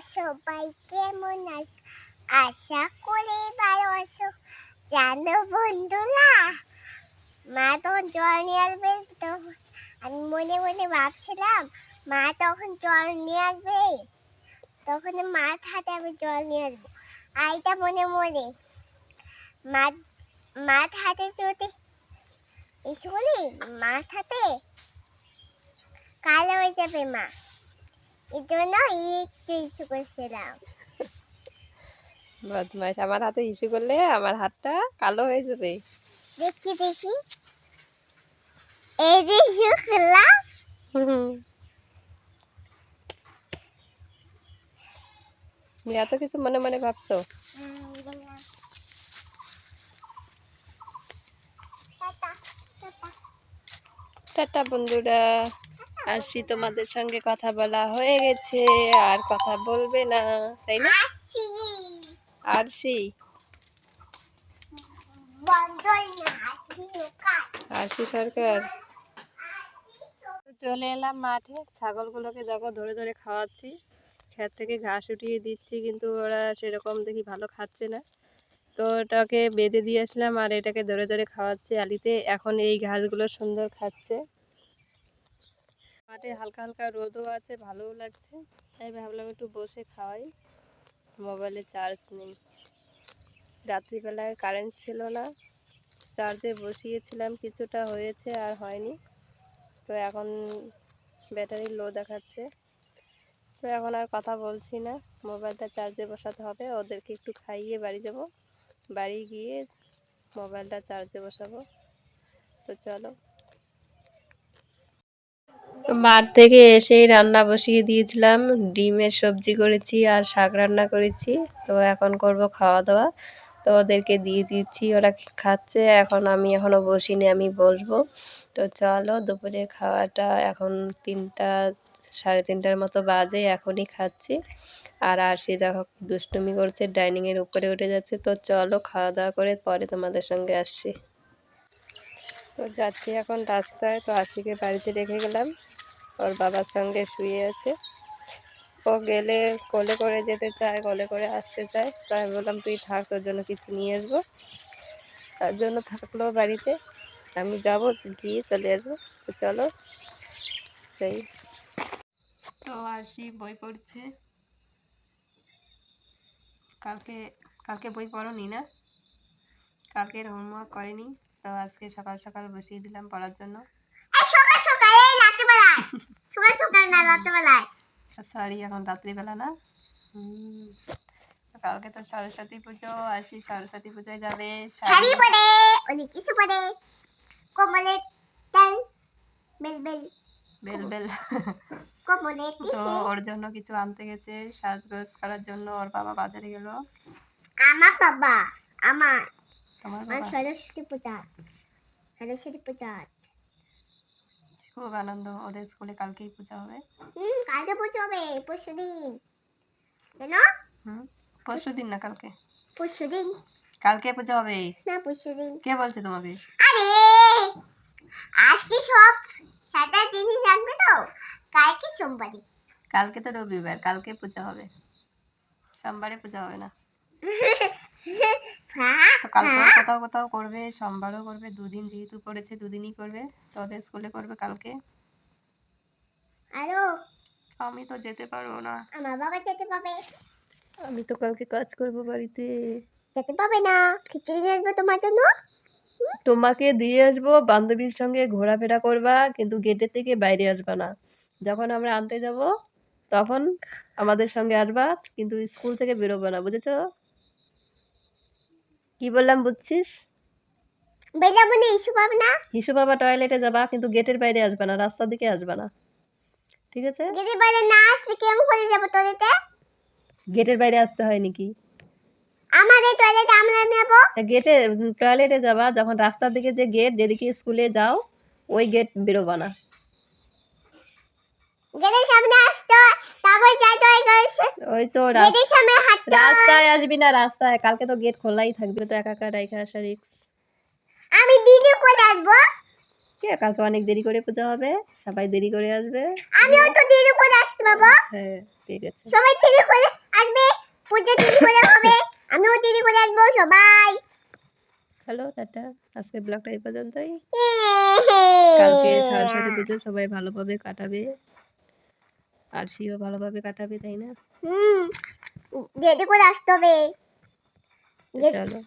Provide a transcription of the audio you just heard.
সবাই কেমন আছো আশা করি ভালো আছো। জানো বন্ধুরা, মা তখন জল নিয়ে আসবে তো। আমি মনে মনে ভাবছিলাম, মা তখন জল নিয়ে আসবে। তখন মার হাতে আমি জল নিয়ে আসব। আর এটা মনে মনে মা মার হাতে যদি এসে বলি, মার হাতে কালো হয়ে যাবে মা। এই জন্য একটু ইস্যু করছিলাম বদমাইশ আমার হাতে ইস্যু করলে আমার হাতটা কালো হয়ে যাবে দেখি দেখি এই যে ইস্যু করলাম এত কিছু মনে মনে ভাবছ টাটা বন্ধুরা আসি তোমাদের সঙ্গে কথা বলা হয়ে গেছে আর কথা বলবে না তাই না? আসি। ওকার আরশি সরকার। চলে এলাম মাঠে ছাগলগুলোকে দেখো ধরে ধরে খাওয়াচ্ছি। ক্ষেত থেকে ঘাস উঠিয়ে দিচ্ছি কিন্তু ওরা সেরকম দেখি ভালো খাচ্ছে না। তো ওটাকে বেঁধে দিয়ে আসলাম আর এটাকে ধরে ধরে খাওয়াচ্ছি আলিতে। এখন এই ঘাসগুলো সুন্দর খাচ্ছে। মাঠে হালকা হালকা রোদও আছে, ভালোও লাগছে। তাই ভাবলাম একটু বসে খাওয়াই। মোবাইলে চার্জ নেই। রাত্রিবেলায় কারেন্ট ছিল না। চার্জে বসিয়েছিলাম, কিছুটা হয়েছে আর হয়নি। তো এখন ব্যাটারি লো দেখাচ্ছে। তো এখন আর কথা বলছি না। মোবাইলটা চার্জে বসাতে হবে। ওদেরকে একটু খাইয়ে বাড়ি যাব। বাড়ি গিয়ে মোবাইলটা চার্জে বসাবো। তো চলো। মাঠ থেকে এসেই রান্না বসিয়ে দিয়েছিলাম। ডিমের সবজি করেছি আর শাক রান্না করেছি। তো এখন করব খাওয়া দাওয়া তো ওদেরকে দিয়ে দিচ্ছি, ওরা খাচ্ছে। এখন আমি এখনও বসিনি, আমি বসবো। তো চলো, দুপুরের খাওয়াটা এখন তিনটা, সাড়ে তিনটার মতো বাজে, এখনই খাচ্ছি। আর আরশি দেখো, দুষ্টুমি করছে, ডাইনিংয়ের উপরে উঠে যাচ্ছে। তো চলো খাওয়া দাওয়া করে পরে তোমাদের সঙ্গে আসছি। তো যাচ্ছি এখন রাস্তায়, তো আশিকে বাড়িতে রেখে গেলাম। ওর বাবার সঙ্গে শুয়ে আছে। ও গেলে কোলে করে যেতে চায়, কোলে করে আসতে চায়। তো আমি বললাম, তুই থাক, তোর জন্য কিছু নিয়ে আসব। তার জন্য থাকল বাড়িতে। আমি যাব, গিয়ে চলে আসব। তো চলো, যাই। তো আসি বই পড়ছে। কালকে কালকে বই পড়োনি না? কালকের হোমওয়ার্ক করেনি? তো আজকে সকাল সকাল বসিয়ে দিলাম পড়ার জন্য। সকাল সকাল এই রাত্রিবেলায়। সকাল সকাল না রাত্রিবেলায়। সরি এখন রাত্রিবেলা না। কালকে তো সরস্বতী পুজো আসি সরস্বতী পুজোয় যাবে শাড়ি পরে অনেক কিছু পরে। কোমলে তেল বেল বেল। বেল বেল। কোমলে তো ওর জন্য কিছু আনতে গেছে সাজগোজ করার জন্য ওর বাবা বাজারে গেল। আমার বাবা আমার তোমার আমার সরস্বতী পূজা সরস্বতী পূজা। খুব আনন্দ ওদের স্কুলে কালকেই পূজা হবে। হুম কালকে পুজো হবে পরশু দিন হুম পরশু দিন না কালকে? পরশু দিন কালকে পূজা হবে। না পরশু দিন কে বলছে তোমাকে? আরে আজকে সব সাদা জিনিস রাখবে তো। কালকে সোমবারে। কালকে তো রবিবার কালকে পূজা হবে। সোমবারে পূজা হবে না। তো কালকে ফাঁক। কোথাও কোথাও করবে সোমবারও করবে দুদিন যেহেতু পড়েছে দুদিনই করবে তো ওদের স্কুলে করবে কালকে। আমি তো যেতে পারব না। আমার বাবা যেতে পাবে। আমি তো কালকে কাজ করব বাড়িতে। যেতে পাবে না। খিচুড়ি নিয়ে আসব তোমার জন্য? তোমাকে দিয়ে আসব বান্ধবীর সঙ্গে ঘোরাফেরা করবা কিন্তু গেটের থেকে বাইরে আসবা না। যখন আমরা আনতে যাব তখন আমাদের সঙ্গে আসবা কিন্তু স্কুল থেকে বেরোবে না বুঝেছ? কি বললাম বুঝছিস? বেজাবো না ইস্যু পাবে না? হিসু বাবা টয়লেটে যাবা কিন্তু গেটের বাইরে আসবা না রাস্তার দিকে আসবা না। ঠিক আছে? যদি বাইরে না আসলে কেমন করে যাব টয়লেটে গেটের বাইরে আসতে হয় নাকি? আমাদের টয়লেটে আমরা নেব। গেটে টয়লেটে যাবা যখন রাস্তার দিকে যে গেট যেদিকে স্কুলে যাও ওই গেট বেরোবা না। গেটের সামনে আসতো তারপর যাইতো ওই তো গেটের সামনে হাঁটতো। রাস্তায় আসবি না রাস্তায়। কালকে তো গেট খোলাই থাকবে তো একা একা রেখে আসা রিক্স আমি দিদি করে আসব? ঠিক কালকে অনেক দেরি করে পূজা হবে সবাই দেরি করে আসবে। আমিও তো দেরি করে আসছি বাবা হ্যাঁ ঠিক আছে। সবাই দেরি করে আসবে পূজা দেরি করে হবে আমিও দেরি করে আসব সবাই। Hello tata. আজকে ব্লগটা এই পর্যন্তই। কালকে সরস্বতী পুজো সবাই ভালোভাবে কাটাবে। আর সিও ভালোভাবে কাটাবে তাই না? হুম দেরি করে আসতে হবে। চলো।